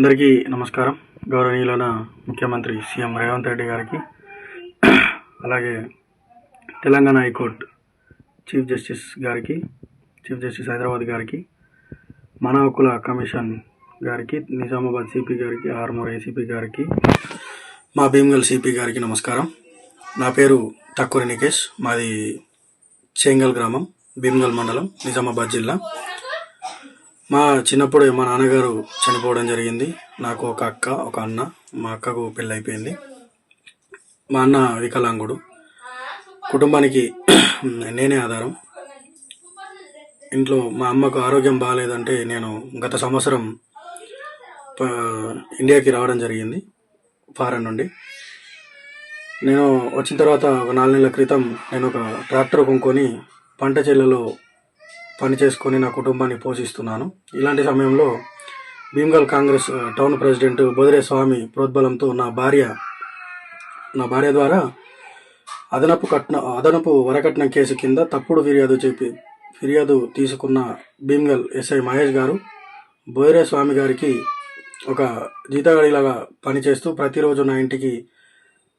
అందరికీ నమస్కారం. గౌరవనీయులైన ముఖ్యమంత్రి సీఎం రేవంత్ రెడ్డి గారికి అలాగే Telangana high court chief justice గారికి చీఫ్ జస్టిస్ హైదరాబాద్ గారికి మన హక్కుల కమిషన్ గారికి నిజామాబాద్ సిపి గారికి ఆర్మూర్ ఏసీపీ గారికి మా భీమ్గల్ సిపి గారికి నమస్కారం. నా పేరు టక్కూరి నికేష్ మాది చేంగల్ గ్రామం భీమ్గల్ మండలం నిజామాబాద్ జిల్లా. మా చిన్నప్పుడు మా నాన్నగారు చనిపోవడం జరిగింది. నాకు ఒక అక్క ఒక అన్న మా అక్కకు పెళ్ళి అయిపోయింది మా అన్న వికలాంగుడు. కుటుంబానికి నేనే ఆధారం. ఇంట్లో మా అమ్మకు ఆరోగ్యం బాగాలేదంటే నేను గత సంవత్సరం ప- ఇండియాకి రావడం జరిగింది ఫారెన్ నుండి. నేను వచ్చిన తర్వాత ఒక నాలుగు నెలల క్రితం నేను ఒక ట్రాక్టర్ కొనుక్కొని పంట చేలలో పని చేసుకొని నా కుటుంబాన్ని పోషిస్తున్నాను. ఇలాంటి సమయంలో భీమ్గల్ కాంగ్రెస్ టౌన్ ప్రెసిడెంట్ బొదిరే స్వామి ప్రోద్బలంతో నా భార్య నా భార్య ద్వారా అదనపు కట్న అదనపు వరకట్నం కేసు కింద తప్పుడు ఫిర్యాదు చెప్పి ఫిర్యాదు తీసుకున్న భీమ్గల్ ఎస్ఐ మహేష్ గారు బొదిరే స్వామి గారికి ఒక జీతగాడిలాగా పనిచేస్తూ ప్రతిరోజు నా ఇంటికి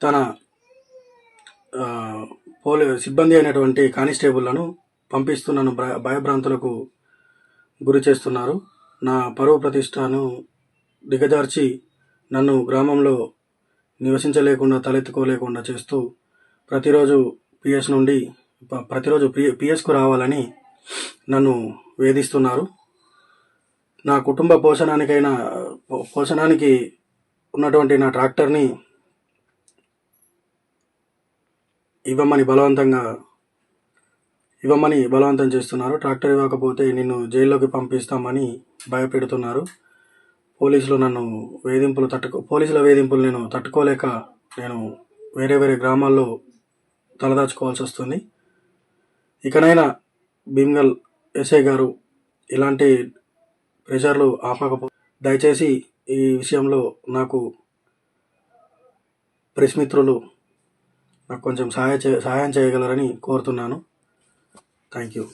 తన పోలీ సిబ్బంది అయినటువంటి కానిస్టేబుళ్ళను పంపిస్తూ నన్ను భయ భయభ్రాంతులకు గురి చేస్తున్నారు. నా పరువు ప్రతిష్టను దిగజార్చి నన్ను గ్రామంలో నివసించలేకుండా తలెత్తుకోలేకుండా చేస్తూ ప్రతిరోజు పిఎస్ నుండి ప- ప్రతిరోజు పి పిఎస్కు రావాలని నన్ను వేధిస్తున్నారు. నా కుటుంబ పోషణానికైనా పో- పోషణానికి ఉన్నటువంటి నా ట్రాక్టర్ని ఇవ్వమని బలవంతంగా ఇవ్వమని బలవంతం చేస్తున్నారు. ట్రాక్టర్ ఇవ్వకపోతే నిన్ను జైల్లోకి పంపిస్తామని భయపెడుతున్నారు. పోలీసులు నన్ను వేధింపులు తట్టుకో పోలీసుల వేధింపులు నేను తట్టుకోలేక నేను వేరే వేరే గ్రామాల్లో తలదాచుకోవాల్సి వస్తుంది. ఇకనైనా భీమ్గల్ ఎస్ఐ గారు ఇలాంటి ప్రెషర్లు ఆపకపో దయచేసి ఈ విషయంలో నాకు ప్రెస్ మిత్రులు నాకు కొంచెం సహాయ చే సహాయం చేయగలరని కోరుతున్నాను. thank you